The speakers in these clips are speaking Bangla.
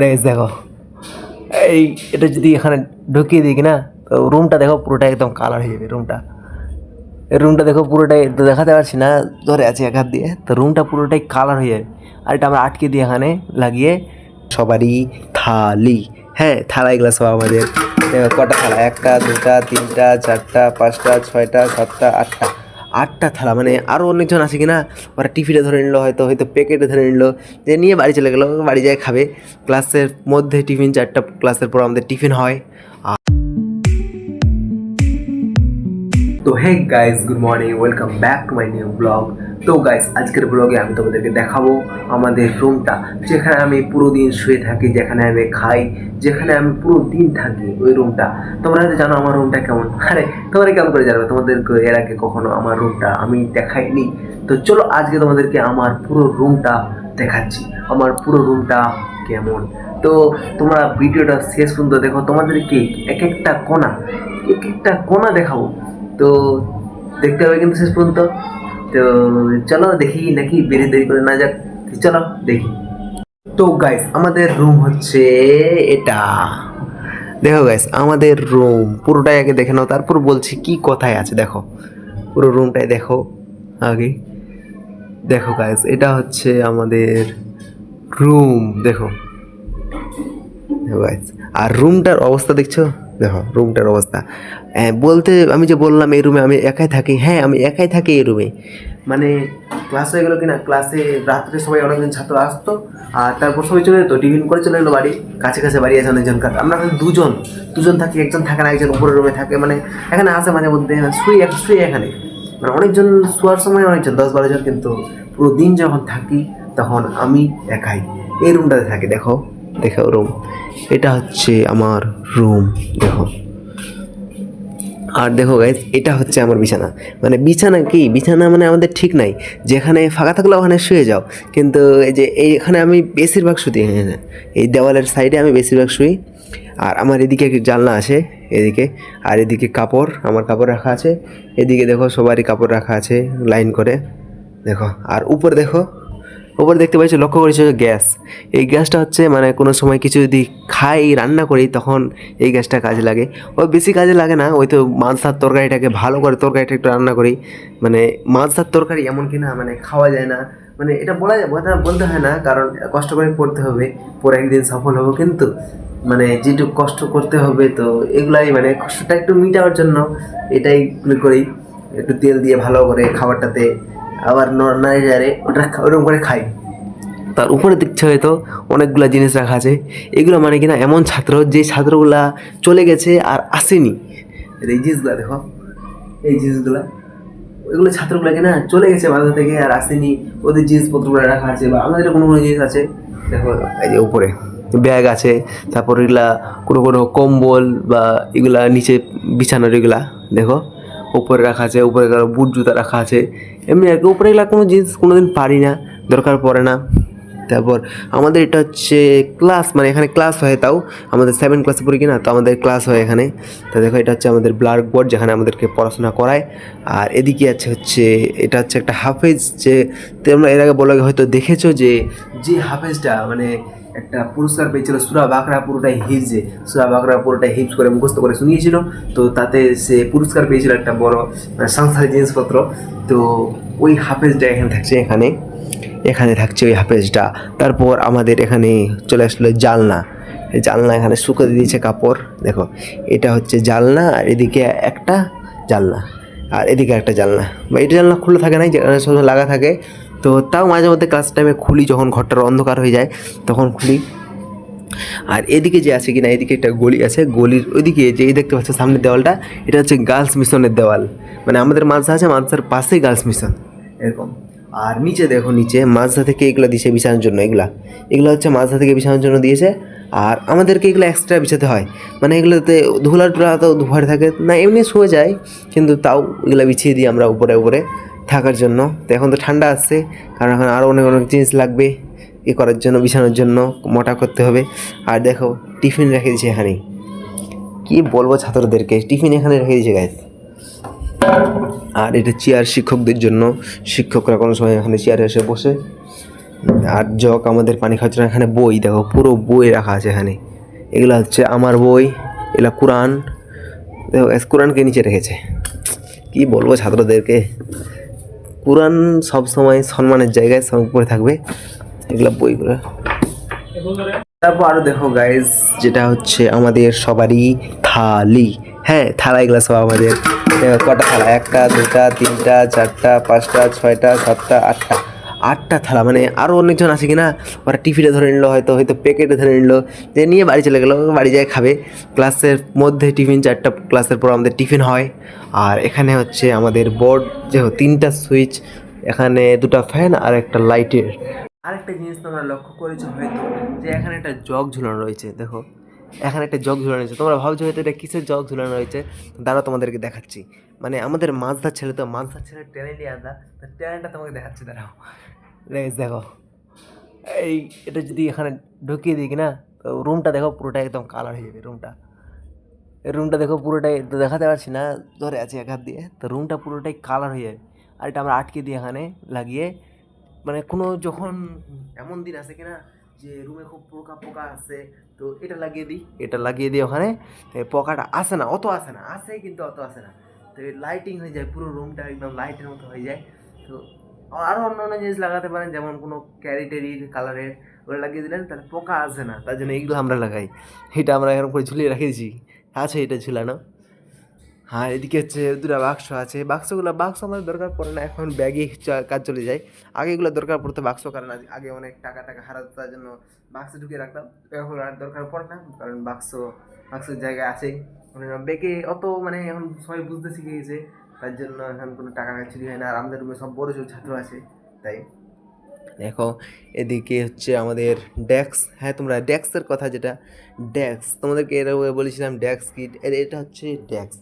গাইস দেখো। এই, এটা যদি এখানে ঢুকিয়ে দিই না তো রুমটা দেখো পুরোটা একদম কালার হয়ে যাবে রুমটা রুমটা দেখো পুরোটাই দেখাতে পারছি না, ধরে আছে এক হাত দিয়ে। তো রুমটা পুরোটাই কালার হয়ে যাবে। আর এটা আমরা আটকে দিই এখানে, লাগিয়ে। সবারই থালি। হ্যাঁ থালা এগুলো সব আমাদের। কটা থালা? একটা, দুটা, তিনটা, চারটা, পাঁচটা, ছয়টা, সাতটা, আটটা। আটটা থালা মানে আরও অনেকজন আছে কিনা, ওরা টিফিনে ধরে নিল, হয়তো হয়তো প্যাকেটে ধরে নিল, যে নিয়ে বাড়ি চলে গেলো, বাড়ি যায় খাবে। ক্লাসের মধ্যে টিফিন, চারটা ক্লাসের পর আমাদের টিফিন হয়। তো hey guys good morning welcome back to my new blog তো গাইস আজকের ব্লগে আমি তোমাদেরকে দেখাবো আমাদের রুমটা যেখানে আমি পুরো দিন শুয়ে থাকি, যেখানে আমি খাই, যেখানে আমি পুরো দিন থাকি ওই রুমটা তোমরা হয়তো জানো আমার রুমটা কেমন। আরে, তোমরা কেমন করে জানবে, তোমাদেরকে এর আগে কখনো আমার রুমটা আমি দেখাইনি। তো চলো আজকে তোমাদেরকে আমার পুরো রুমটা দেখাচ্ছি। আমার পুরো রুমটা কেমন। তো তোমরা ভিডিওটা শেষ পর্যন্ত দেখো, তোমাদেরকে এক একটা কোণা এক একটা কোণা দেখাবো। তো দেখতে হবে কিন্তু শেষ পর্যন্ত। তো চলো দেখি নাকি বেরিয়ে দেরি করে না যাক। চলো দেখি। তো গাইস আমাদের রুম হচ্ছে এটা। দেখো গাইস আমাদের রুম পুরোটাই আগে দেখে নাও তারপর বলছি কি কথায় আছে দেখো। পুরো রুমটাই দেখো আগে। দেখো গাইস এটা হচ্ছে আমাদের রুম দেখো। guys, আর রুমটার অবস্থা দেখছ? দেখো রুমটার অবস্থা। হ্যাঁ, বলতে আমি যে বললাম এই রুমে আমি একাই থাকি। হ্যাঁ আমি একাই থাকি এই রুমে মানে ক্লাস হয়ে গেলো কিনা? ক্লাসে রাত্রে সবাই অনেকজন ছাত্র আসতো আর তারপর সবাই চলে যেত টিফিন করে চলে এলো বাড়ি। কাছে কাছে বাড়ি আছে অনেকজন কাছে আমরা দুজন। দুজন থাকি একজন থাকে না একজন উপরের রুমে থাকে। মানে এখানে আসে মাঝে মধ্যে শুই এক শুই এখানে। মানে অনেকজন শোয়ার সময় অনেকজন দশ বারো জন কিন্তু পুরো দিন যখন থাকি তখন আমি একাই। এই রুমটাতে থাকি দেখো দেখো রুম এটা হচ্ছে আমার রুম দেখো। আর দেখো গাইজ এটা হচ্ছে আমার বিছানা। মানে বিছানা কি? বিছানা মানে আমাদের ঠিক নাই। যেখানে ফাঁকা থাকলে ওখানে শুয়ে যাও। কিন্তু এই যে এইখানে আমি বেশিরভাগ শুতি হ্যাঁ, এই দেওয়ালের সাইডে আমি বেশিরভাগ শুই। আর আমার এদিকে জানলা আছে এদিকে। আর এদিকে কাপড় আমার কাপড় রাখা আছে। এদিকে দেখো সবারই কাপড় রাখা আছে লাইন করে। দেখো আর উপরে দেখো উপরে দেখতে পাচ্ছি, লক্ষ্য করেছি গ্যাস। এই গ্যাসটা হচ্ছে মানে কোনো সময় কিছু যদি খাই, রান্না করি, তখন এই গ্যাসটা কাজে লাগে। ও বেশি কাজে লাগে না, ওই তো মাছ তরকারিটাকে ভালো করে তরকারিটা একটু রান্না করি। মানে মাছ ভাত তরকারি এমন কি না মানে খাওয়া যায় না। মানে এটা বলা যায়, বলতে হয় না, কারণ কষ্ট করে পড়তে হবে, পরে একদিন সফল হব কিন্তু। মানে যেটুকু কষ্ট করতে হবে, তো এগুলাই মানে কষ্টটা একটু মিটাবার জন্য এটাই করি। একটু তেল দিয়ে ভালো করে খাবারটাতে আবার নাড়ে ওটা ওরকম করে খাই। তার উপরে দেখছে হয়তো অনেকগুলা জিনিস রাখা আছে। এগুলো মানে কিনা এমন ছাত্র যে ছাত্রগুলা চলে গেছে আর আসেনি। এই জিনিসগুলা দেখো এই জিনিসগুলা ওইগুলো ছাত্রগুলো কিনা চলে গেছে বাজার থেকে আর আসেনি। ওদের জিনিসপত্রগুলো রাখা আছে বা আমাদের কোনো কোনো জিনিস আছে। দেখো এই যে উপরে ব্যাগ আছে তারপর এগুলা কোনো কোনো কম্বল বা এগুলা নিচে বিছানার এগুলা দেখো। উপরে রাখা আছে উপরে বুট জুতা রাখা আছে। এমনি আর কি, উপরে এগুলা কোনো জিনিস কোনোদিন পারি না, দরকার পড়ে না। তারপর আমাদের এটা হচ্ছে ক্লাস মানে এখানে ক্লাস হয় তাও, আমাদের সেভেন ক্লাসে পড়ি কিনা, তো আমাদের ক্লাস হয় এখানে। তো দেখো, এটা হচ্ছে আমাদের ব্ল্যাক বোর্ড যেখানে আমাদেরকে পড়াশোনা করায়। আর এদিকে আছে হচ্ছে, এটা হচ্ছে একটা হাফেজ যে, তোমরা এর আগে বলে, হয়তো দেখেছ যে যে হাফেজটা মানে একটা পুরস্কার পেয়েছিল সুরা বাকরা, পুরোটাই হিফজে সুরা বাঁকড়া পুরোটাই হিফজ করে মুখস্থ করে শুনিয়েছিল। তো তাতে সে পুরস্কার পেয়েছিল একটা বড় মানে সংস্থার জিনিসপত্র। তো ওই হাফেজটা এখানে থাকছে, এখানে। এখানে থাকছে ওই হাফেজটা। তারপর আমাদের এখানে চলে আসলো জালনা। জালনা এখানে শুকোতে দিয়েছে কাপড়। দেখো, এটা হচ্ছে জালনা আর এদিকে একটা জালনা। আর এদিকে একটা জালনা। বা এটা জানলা খোলা থাকে না যেখানে সব লাগা থাকে। তো তাও মাঝে মধ্যে ক্লাস টাইমে খুলি যখন ঘরটার অন্ধকার হয়ে যায়, তখন খুলি। আর এদিকে যে আছে কিনা, এদিকে একটা গলি আছে, গলির ওইদিকে যে দেখতে পাচ্ছ সামনের দেওয়ালটা, এটা হচ্ছে গার্লস মিশনের দেওয়াল। মানে আমাদের মাদ্রাসা আছে, মাদ্রাসার পাশেই গার্লস মিশন, এরকম। আর নিচে দেখো, নিচে মাদ্রাসা থেকে এগুলো দিয়েছে বিছানোর জন্য, এগুলা। এগুলো হচ্ছে মাদ্রাসা থেকে বিছানোর জন্য দিয়েছে। আর আমাদেরকে এগুলো এক্সট্রা বিছাতে হয়। মানে এগুলোতে ধুলা টুলা তো ভরে থাকে, না এমনি শুয়ে যায়, কিন্তু তাও এগুলো বিছিয়ে দিই আমরা উপরে উপরে। থাকার জন্য। তো এখন তো ঠান্ডা আসছে কারণ এখন আরও অনেক অনেক জিনিস লাগবে এ করার জন্য, বিছানোর জন্য, মোটা করতে হবে। আর দেখো, টিফিন রেখে দিয়েছে এখানে। কী বলব ছাত্রদেরকে, টিফিন এখানে রেখে দিয়েছে গাইজ আর এটা চেয়ার শিক্ষকদের জন্য। শিক্ষকরা কোনো সময় এখানে চেয়ারে এসে বসে। আর জগ আমাদের পানি খাওয়ার জন্য এখানে বই, দেখো, পুরো বই রাখা আছে এখানে। এগুলো হচ্ছে আমার বই, এগুলো কোরআন। দেখো কোরআনকে নিচে রেখেছে। কি বলব ছাত্রদেরকে? কোরআন সবসময় সম্মানের জায়গায় উপরে থাকবে। এগুলো বইগুলো। তারপর আরও দেখো গাইজ যেটা হচ্ছে আমাদের সবারই থালি। হ্যাঁ থালা এগুলো সব আমাদের। কটা থালা? একটা, দুটা, তিনটা, চারটা, পাঁচটা, ছয়টা, সাতটা, আটটা। আটটা থালা মানে আরও অনেকজন আছে কিনা, ওরা টিফিনে ধরে নিল, হয়তো হয়তো প্যাকেটে ধরে নিল, যে নিয়ে বাড়ি চলে গেলো, বাড়ি যায় খাবে। ক্লাসের মধ্যে টিফিন, চারটা ক্লাসের পর আমাদের টিফিন হয়। আর এখানে হচ্ছে আমাদের বোর্ড যে তিনটা সুইচ এখানে দুটো ফ্যান আর একটা লাইটের আরেকটা জিনিস তোমরা লক্ষ্য করেছ হয়তো, যে এখানে একটা জগ ঝুলানো রয়েছে, দেখো। এখানে একটা জগ ঝুলানো রয়েছে। তোমরা ভাবছ হয়তো এটা কিসের জগ ঝুলানো রয়েছে? দাঁড়াও, তোমাদেরকে দেখাচ্ছি। মানে আমাদের মাছ ধর ছেলে তো মাছ ধর ছেলে ট্যালেন্টই আলাদা তো ট্যালেন্টটা তোমাকে দেখাচ্ছি, দাঁড়াও। রেস দেখো। এই, এটা যদি এখানে ঢুকিয়ে দিই কিনা, তো রুমটা দেখো পুরোটা একদম কালার হয়ে যাবে রুমটা রুমটা দেখো পুরোটাই দেখাতে পারছি না, ধরে আছে এক হাত দিয়ে, তো রুমটা পুরোটাই কালার হয়ে যাবে। আর এটা আমরা আটকে দিই এখানে লাগিয়ে। মানে কোনো যখন এমন দিন আসে কিনা যে রুমে খুব পোকা পোকা আসে তো এটা লাগিয়ে দিই, এটা লাগিয়ে দিই ওখানে। পোকাটা আসে না, অত আসে না, আসে কিন্তু অত আসে না। তো লাইটিং হয়ে যায়, পুরো রুমটা একদম লাইটের মতো হয়ে যায়। তো আরও অন্য অন্য জিনিস লাগাতে পারেন, যেমন কোনো ক্যারিটেরির কালারের ওটা লাগিয়ে দিলেন, তাহলে পোকা আসে না, তার জন্য এইগুলো আমরা লাগাই। এটা আমরা এরকম করে ঝুলিয়ে রেখেছি। আছে, এটা ঝুলানো। হ্যাঁ এদিকে হচ্ছে দুটা বাক্স আছে। বাক্সগুলো, বাক্স আমাদের দরকার পড়ে না, এখন ব্যাগে কাজ চলে যায়। আগে এগুলো দরকার পড়তো বাক্স, কারণ আগে অনেক টাকা টাকা হারাতো তার জন্য বাক্সে ঢুকিয়ে রাখতাম। এখন আর দরকার পড়ে না, কারণ বাক্স, বাক্সের জায়গায় আছেই। মানে ব্যাগে অত মানে এখন সবাই বুঝতে শিখে গেছে। তার জন্য এখন কোনো টাকা চুরি হয় না। আর আমাদের রুমে সব বড় সব ছাত্র আছে, তাই? দেখো, এদিকে হচ্ছে আমাদের ডেস্ক হ্যাঁ তোমরা ডেস্কের কথা যেটা ডেস্ক তোমাদেরকে এর বলেছিলাম ডেস্ক কি এটা হচ্ছে ডেস্ক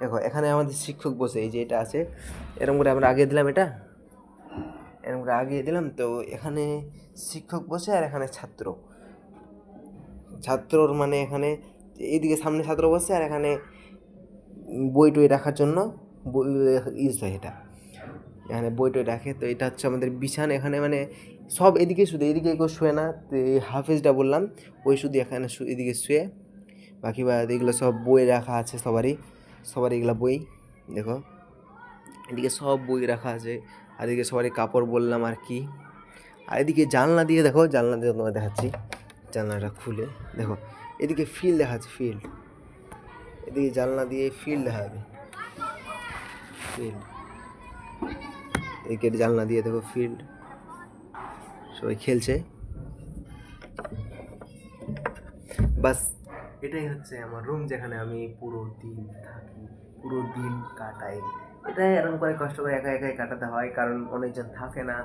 দেখো, এখানে আমাদের শিক্ষক বসে, এই যে এটা আছে। এরকম করে আমরা আগে দিলাম এটা। এরকম করে আগে দিলাম, তো এখানে শিক্ষক বসে আর এখানে ছাত্র। ছাত্রর মানে এখানে, এইদিকে সামনে ছাত্র বসে আর এখানে বই টই রাখার জন্য ইউজ হয় এটা, এখানে বই টই রাখে। তো এটা হচ্ছে আমাদের বিছান, এখানে মানে সব এদিকে শুধু, এদিকে কেউ শুয়ে না। তো এই হাফেজটা বললাম, ওই শুধু এখানে এদিকে শুয়ে। বাকি বা, এগুলো সব বই রাখা আছে সবারই সবার এগুলো বই, দেখো। এদিকে সব বই রাখা আছে, আর এদিকে সবারই কাপড় বললাম আর কি। আর এদিকে জানলা দিয়ে দেখো, জানলা দিয়ে তোমাকে দেখাচ্ছি। জানলাটা খুলে, দেখো। এদিকে ফিল্ড দেখাচ্ছে ফিল্ড এদিকে জানলা দিয়ে ফিল্ড দেখা যাবে। ফিল্ড এদিকে জানলা দিয়ে দেখো ফিল্ড সবাই খেলছে। বাস, এটাই হচ্ছে আমার রুম যেখানে আমি পুরো দিন থাকি, পুরো দিন কাটাই। এটাই এরকম করে কষ্ট করে একা একাই কাটাতে হয়, কারণ অনেকজন থাকে না।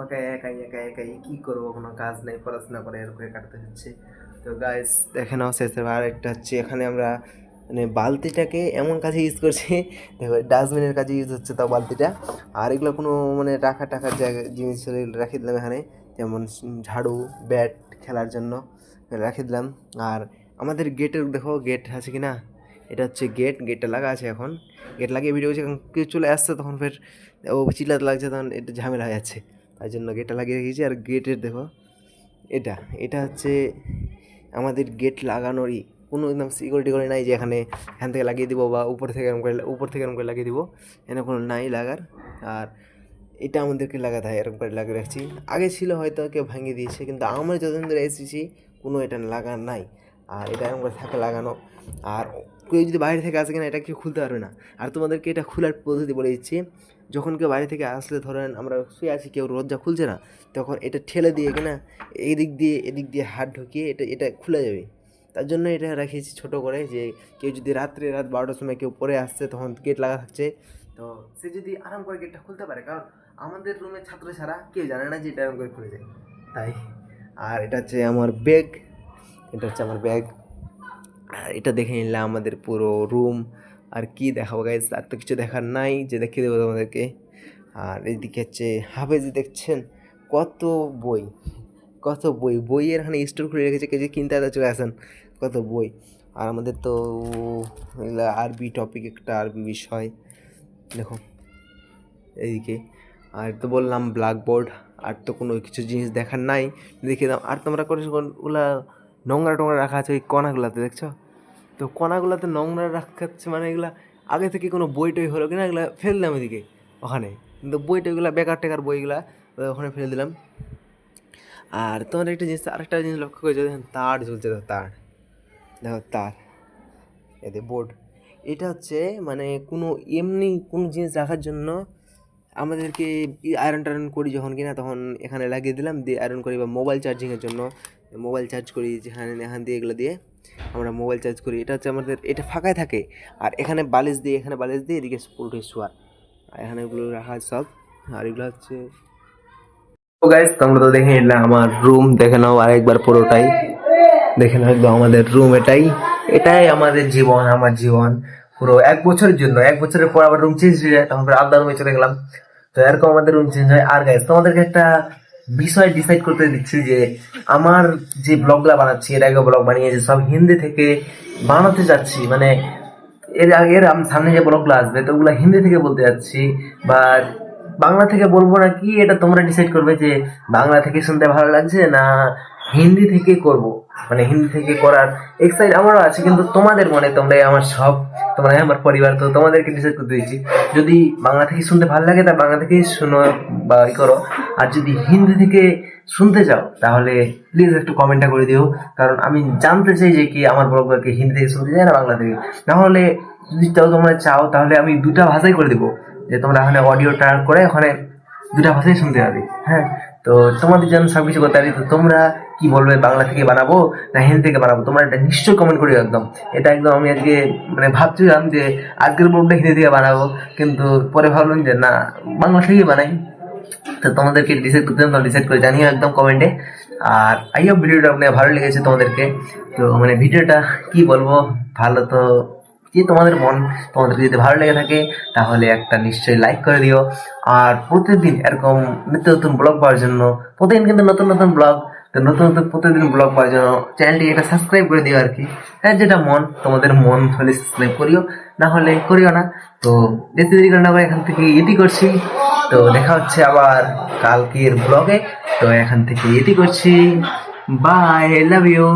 ওকে একাই একাই একাই, কী করব? কোনো কাজ নেই, পড়াশোনা করে এরকম কাটাতে হচ্ছে। তো গাইস দেখে নাও শেষে আর একটা হচ্ছে এখানে আমরা মানে বালতিটাকে এমন কাজে ইউজ করছে, দেখো ডাস্টবিনের কাজে ইউজ হচ্ছে তাও বালতিটা। আর এগুলো কোনো মানে রাখা টাকার জায়গা, জিনিস রেখে দিলাম এখানে। যেমন ঝাড়ু ব্যাট খেলার জন্য রেখে দিলাম। আর আমাদের গেটের দেখো গেট আছে কি না এটা হচ্ছে গেট গেটটা লাগা আছে এখন। গেট লাগিয়ে ভিডিও যখন কেউ চলে আসছে, তখন ফের ও চিল্লাতে লাগছে, তখন এটা ঝামেলা হয়ে যাচ্ছে। তাই জন্য গেটটা লাগিয়ে রেখেছি। আর গেটের দেখো, এটা এটা হচ্ছে আমাদের গেট লাগানোরই কোনো একদম সিকিউরিটি করে নাই যে এখানে এখান থেকে লাগিয়ে দিব বা উপর থেকে এরকম করে, উপর থেকে এরকম করে লাগিয়ে দিব। এখানে কোনো নাই লাগার। আর এটা আমাদেরকে লাগাতে হয়, এরকম করে লাগিয়ে রাখছি। আগে ছিল হয়তো কেউ ভাঙিয়ে দিয়েছে, কিন্তু আমরা যতদিন ধরে এসেছি, কোনো এটা লাগা নাই। আর এটা এরকম করে থাকে লাগানো। আর কেউ যদি বাইরে থেকে আসে কিনা, এটা কেউ খুলতে পারবে না। আর তোমাদেরকে এটা খোলার পদ্ধতি বলে দিচ্ছি। যখন কেউ বাইরে থেকে আসলে ধরেন আমরা শুয়ে আছি, কেউ রোজা খুলছে না, তখন এটা ঠেলে দিয়ে কিনা, এদিক দিয়ে এদিক দিয়ে হাত ঢুকিয়ে এটা এটা খুলে যাবে। তার জন্য এটা রেখেছি ছোটো করে যে কেউ যদি রাত্রে রাত বারোটার সময় কেউ পরে আসছে, তখন গেট লাগা থাকছে। তো সে যদি আরাম করে গেটটা খুলতে পারে, কারণ আমাদের রুমের ছাত্র ছাড়া কেউ জানে না যে এটা আরাম করে খুলে যায়। তাই, আর এটা হচ্ছে আমার ব্যাগ এটা হচ্ছে আমার ব্যাগ আর এটা দেখে নিলে আমাদের পুরো রুম আর কি দেখাবো গাইজ আর তো কিছু দেখার নাই, যে দেখিয়ে দেবো তোমাদেরকে। আর এইদিকে হচ্ছে হাফেজ দেখছেন, কত বই। কত বই? বইয়ের এখানে স্টোর খুলে রেখেছে কেউ যে কিনতে আসে চলে আসেন। কত বই? আর আমাদের তো আরবি টপিক একটা আরবি বিষয়। দেখো, এইদিকে। আর তো বললাম ব্ল্যাকবোর্ড আর তো কোনো কিছু জিনিস দেখার নাই। দেখে দাও। আর তোমরা করে ওগুলা নোংরা টোংরা রাখা আছে ওই কণাগুলাতে, দেখছ? তো কণাগুলাতে নোংরা রাখাচ্ছে মানে এগুলা আগে থেকে কোনো বই টই হলো কিনা এগুলা ফেল দিলাম এদিকে ওখানে। কিন্তু বই টইগুলা বেকার টেকার বইগুলা ওখানে ফেলে দিলাম। আর তোমার একটা জিনিস, আরেকটা জিনিস লক্ষ্য করেছ দেখেন তার ঝুলছে, দেখো তার। দেখো তার। এতে বোর্ড এটা হচ্ছে মানে কোনো এমনি কোনো জিনিস রাখার জন্য আমাদেরকে আয়রন টায়রন করি যখন কিনা, তখন এখানে লাগিয়ে দিলাম, দিয়ে আয়রন করি বা মোবাইল চার্জিংয়ের জন্য। মোবাইল চার্জ করি যেখানে, এখান দিয়ে এগুলো দিয়ে আমরা মোবাইল চার্জ করি। এটা হচ্ছে আমাদের, এটা ফাঁকায় থাকে। আর এখানে বালিশ দিয়ে, এখানে বালিশ দিয়ে এদিকে পোল্ট্রি শোয়ার আর এখানে এগুলো রাখা সব। আর এগুলো হচ্ছে তো গাইস তোমরা তো দেখে নিলে আমার রুম দেখে নাও আরেকবার পুরোটাই। দেখে নাও একদম আমাদের রুম এটাই। এটাই আমাদের জীবন, আমার জীবন। পুরো এক বছরের জন্য, এক বছরের পর আবার রুম চেঞ্জ হয়ে যায়, তখন আলাদা রুমে চলে গেলাম। তো এরকম আমাদের রুম চেঞ্জ হয়। আর গাইস তোমাদেরকে একটা বিষয় ডিসাইড করতে দিচ্ছি যে, আমার যে ব্লগগুলা বানাচ্ছি, এর আগে ব্লগ বানিয়েছি, সব হিন্দি থেকে বানাতে যাচ্ছি। মানে এর আগে, এর সামনে যে ব্লগগুলো আসবে, তো ওগুলো হিন্দি থেকে বলতে যাচ্ছি। বা বাংলা থেকে বলব না কি, এটা তোমরা ডিসাইড করবে যে বাংলা থেকে শুনতে ভালো লাগছে না হিন্দি থেকে করব। মানে হিন্দি থেকে করার এক্সাইট আমারও আছে, কিন্তু তোমাদের মনে তোমরাই আমার সব তোমরাই আমার পরিবার, তো তোমাদেরকে ডিসাইড করতে দিয়েছি। যদি বাংলা থেকে শুনতে ভালো লাগে, তা বাংলা থেকেই শুনো বা ই করো। আর যদি হিন্দি থেকে শুনতে চাও, তাহলে প্লিজ একটু কমেন্টটা করে দিও। কারণ আমি জানতে চাই যে কি আমার ব্লগকে হিন্দি থেকে শুনতে চাই না বাংলা থেকে। নাহলে যদি চাও তোমরা চাও, তাহলে আমি দুটা ভাষাই করে দেবো। যে তোমরা ওখানে অডিওটা করে ওখানে দুটা ভাষাই শুনতে পাবে হ্যাঁ? তো তোমাদের জন্য সব কিছু করতে পারি, তো তোমরা কি বলবে, বাংলা থেকে বানাবো না হিন্দি থেকে বানাবো? তোমরা এটা নিশ্চয়ই কমেন্ট করিও একদম। এটা একদম আমি আজকে মানে ভাবছিলাম যে আজকের ব্লগটা হিন্দি থেকে বানাবো, কিন্তু পরে ভাবলাম যে না, বাংলা থেকেই বানাই। তো তোমাদেরকে ডিসাইড করতে তোমরা ডিসাইড করে জানিও একদম কমেন্টে আর আইও ভিডিওটা আপনার ভালো লেগেছে তোমাদেরকে। তো মানে ভিডিওটা কি বলব, ভালো তো যে তোমাদের মন তোমাদের যদি ভালো লেগে থাকে, তাহলে একটা নিশ্চয়ই লাইক করে দিও। আর প্রতিদিন এরকম নিত্য নতুন ব্লগ পাওয়ার জন্য, প্রতিদিন কিন্তু নতুন নতুন ব্লগ তো নতুন নতুন প্রতিদিন ব্লগ পাওয়ার জন্য চ্যানেলটি এটা সাবস্ক্রাইব করে দিও আর কি হ্যাঁ যেটা মন, তোমাদের মন হলে সাবস্ক্রাইব করিও, না হলে করিও না। তো যেতে দেরি করে না এখান থেকে এটি করছি। তো দেখা হচ্ছে আবার কালকের ব্লগে তো এখান থেকে এটি করছি। By love you